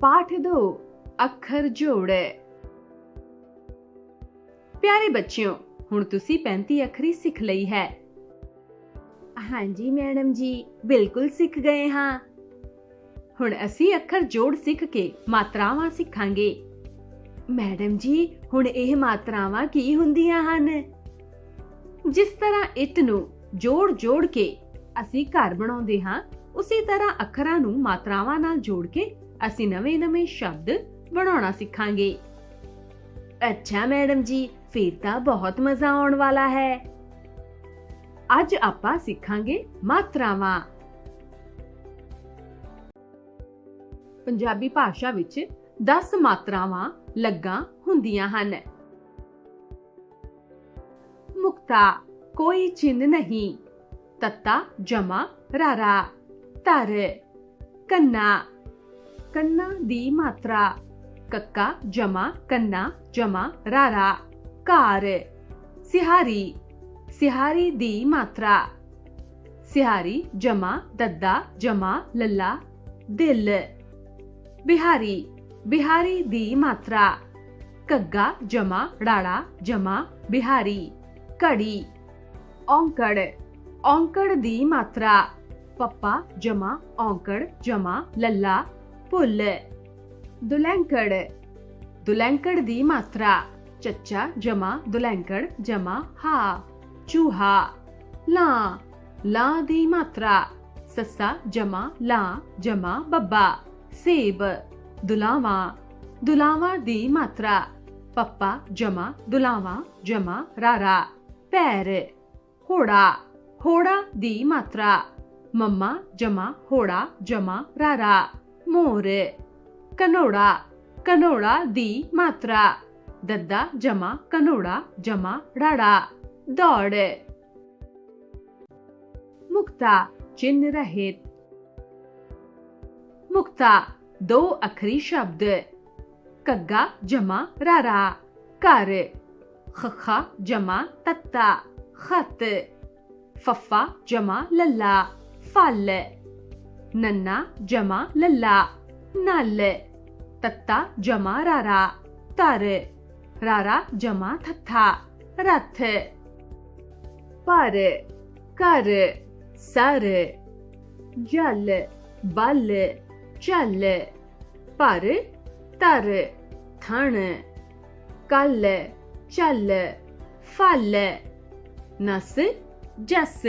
ਪਾਠ ਦੋ ਅੱਖਰ ਜੋੜ। ਪਿਆਰੇ ਬੱਚਿਓ ਹੁਣ ਤੁਸੀਂ 35 ਅੱਖਰੀ ਸਿੱਖ ਲਈ ਹੈ। ਹਾਂਜੀ ਮੈਡਮ ਜੀ ਬਿਲਕੁਲ ਸਿੱਖ ਗਏ ਹਾਂ। ਹੁਣ ਅਸੀਂ ਅੱਖਰ ਜੋੜ ਸਿੱਖ ਕੇ ਮਾਤਰਾਵਾਂ ਸਿੱਖਾਂਗੇ। ਮੈਡਮ ਜੀ ਹੁਣ ਇਹ ਮਾਤਰਾਵਾਂ ਕੀ ਹੁੰਦੀਆਂ ਹਨ? ਜਿਸ ਤਰ੍ਹਾਂ ਇੱਟ ਨੂੰ ਜੋੜ ਜੋੜ ਕੇ ਅਸੀਂ ਘਰ ਬਣਾਉਂਦੇ ਹਾਂ ਉਸੇ ਤਰ੍ਹਾਂ ਅੱਖਰਾਂ ਨੂੰ ਮਾਤਰਾਵਾਂ ਨਾਲ ਜੋੜ ਕੇ ਅਸੀਂ ਨਵੇਂ-ਨਵੇਂ ਸ਼ਬਦ ਬਣਾਉਣਾ ਸਿੱਖਾਂਗੇ। ਅੱਛਾ, ਮੈਡਮ ਜੀ, ਫਿਰ ਤਾਂ ਬਹੁਤ ਮਜ਼ਾ ਆਉਣ ਵਾਲਾ ਹੈ। ਅੱਜ ਆਪਾਂ ਸਿੱਖਾਂਗੇ ਮਾਤਰਾਵਾਂ। ਪੰਜਾਬੀ ਭਾਸ਼ਾ ਵਿੱਚ 10 ਮਾਤਰਾਵਾਂ ਲੱਗਾ ਹੁੰਦੀਆਂ ਹਨ। ਮੁਕਤਾ, ਕੋਈ ਚਿੰਨ ਨਹੀਂ। ਤੱਤਾ, ਜਮਾ, ਰਾਰਾ। ਤਰ, ਕੰਨਾ। कन्ना दी मात्रा। कक्का, जमा, कन्ना, जमा, रारा। कार। सिहारी। सिहारी दी मात्रा। सिहारी, जमा, दद्दा, जमा, लल्ला, दिल। बिहारी। बिहारी दी मात्रा। कग्गा, जमा डाड़ा जमा, बिहारी। कड़ी। औंकड़। औंकड़ दी मात्रा। पप्पा, जमा, औंकड़, जमा, लल्ला मात्रा चच्चा जमा दुलैंकड़ जमा हा चूहा ला ला दी मात्रा सस्सा जमा ला जमा बब्बा सेब दुलावा दुलावा दी मात्रा पप्पा जमा दुलावा जमा रारा पैर होड़ा होड़ा दी मात्रा मम्मा जमा होड़ा जमा रारा ಮೂರು कनोड़ा कनोड़ा दी मात्रा दद्दा जमा कनोड़ा जमा ಡಾಡ. दौड़ मुक्ता चिन्ह रहित मुक्ता दो अखरी शब्द कग्गा जमा रारा कर खखा जमा तत्ता खत फफा जमा लल्ला फल नन्ना, जमा, लल्ला। नाल तत्ता, जमा, रारा। तर। रारा, जमा, थत्था। रथ। पर। कर। सर। जल। बल। चल। पर। तर। थन कल। चल। फल। नस। जस।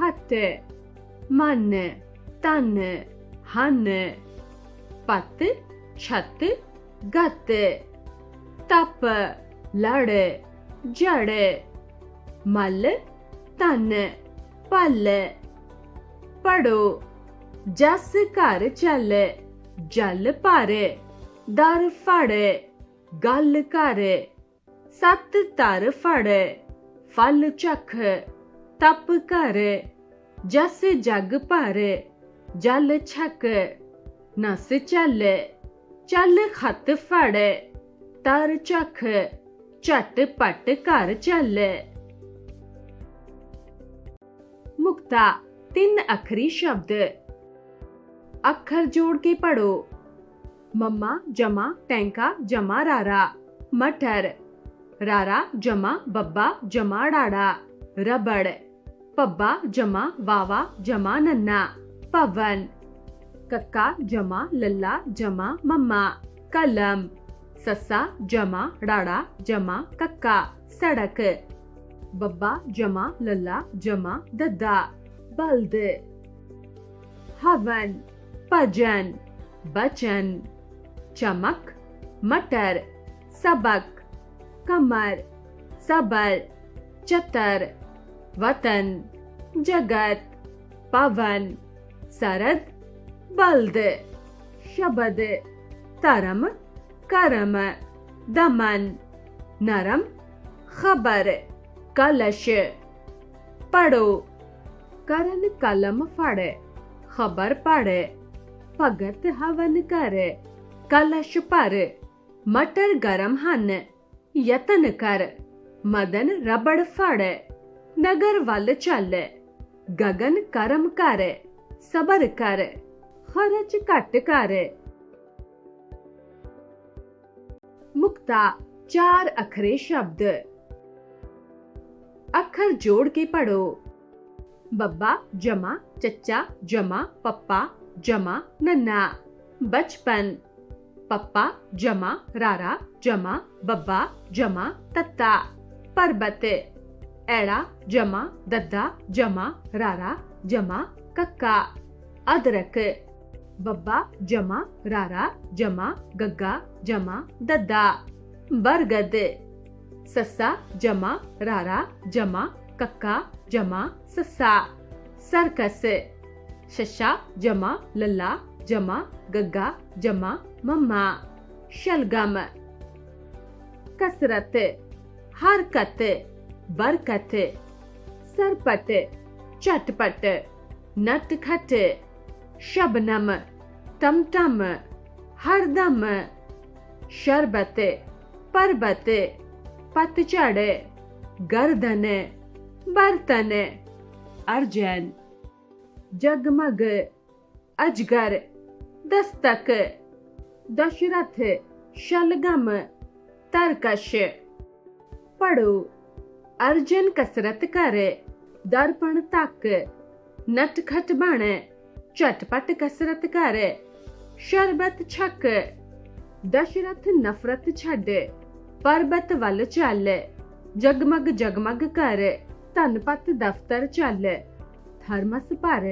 हत मन। तन हन पत छत गत तप लड़ जड़ मल तन पल पढ़ो जस घर चल जल पर दर फड़ गल कर सत तर फड़ फल चख तप कर जस जग पर जल छक नस चल चल खत फड़, तर चख चट पट कर चल। मुक्ता, तीन अखरी शब्द। अखर जोड़ के पढ़ो। मम्मा, जमा, टैंका, जमा रारा, मटर। रारा, जमा, बब्बा, जमा डाड़ा, रबड़। पब्बा, जमा, वावा, जमा नन्ना। पवन, कक्का, जमा, लल्ला, जमा, मम्मा, कलम, सस्सा, जमा डाड़ा जमा, कक्का, सड़क, बब्बा, जमा, लल्ला, जमा, दद्दा, बल्द, हवन, भजन, बचन, चमक, मटर, सबक, कमर सबर चतर, वतन, जगत, पवन சரத் பல்து ஷபது தரம் கரம தமன் நரம் खबर कलश पढ़ो करन कलम फड़ खबर पढ़ भगत हवन कर कलश पर मटर गरम हन ਯਤਨ ਕਰ ਮਦਨ ਰਬੜ ਫੜ ਨਗਰ ਵੱਲ ਚੱਲ ਗगन ਕਰਮ ਕਰ ਸਬਰ ਕਰ ਖਰਚ ਘਟ ਕਰ ਮੁਕਤਾ ਚਾਰ ਅਖਰੇ ਸ਼ਬਦ ਅੱਖਰ ਜੋੜ ਕੇ ਪੜੋ ਬੱਬਾ ਜਮਾ ਚੱਚਾ ਜਮਾ ਪੱਪਾ ਜਮਾ ਨੰਨਾ ਬਚਪਨ ਪੱਪਾ ਜਮਾ ਰਾਰਾ ਜਮਾ ਬੱਬਾ ਜਮਾ ਤੱਤਾ ਪਰਬਤ ਐੜਾ ਜਮਾ ਦੱਦਾ ਜਮਾ ਰਾਰਾ ਜਮਾ கக்கா ಅದರಕ್ಕೆ ಬಬ್ಬ, ಜಮ, ರಾರ, ಜಮ, ಗಗ್ಗ, ಜಮ, ದದ್ದ, ಬರ್ಗದ್, ಸಸ್ಸ, ಜಮ, ರಾರ, ಜಮ, ಕಕ್ಕ, ಜಮ, ಸಸ್ಸ, ಸರ್ಕಸ್ ಶಶ ಜಮ, ಲಲ್ಲ, ಜಮ, ಗಗ್ಗ, ಜಮ, ಮಮ್ಮ, ಶಲ್ಗಮ್, ಕಸರತ್, ಹರ್ಕತ್, ಬರ್ಕತ್, ಸರ್ಪಟ್, ಚಟ್ಪಟ್. नटखट शबनम टमटम हरदम शरबत पर्वत पतझड़ गर्दन बर्तन अर्जन जगमग अजगर दस्तक दशरथ शलगम तरकश पढ़ो अर्जन कसरत कर दर्पण तक ਨਟਖਟ ਬਣ ਝਟਪਟ ਕਸਰਤ ਕਰ ਸ਼ਰਬਤ ਛਕ ਦਸ਼ਰਥ ਨਫ਼ਰਤ ਛੱਡ ਪਰਬਤ ਵੱਲ ਚੱਲ ਜਗਮਗ ਜਗਮਗ ਕਰ ਧਨਪਤ ਦਫ਼ਤਰ ਚੱਲ ਥਰਮਸ ਭਰ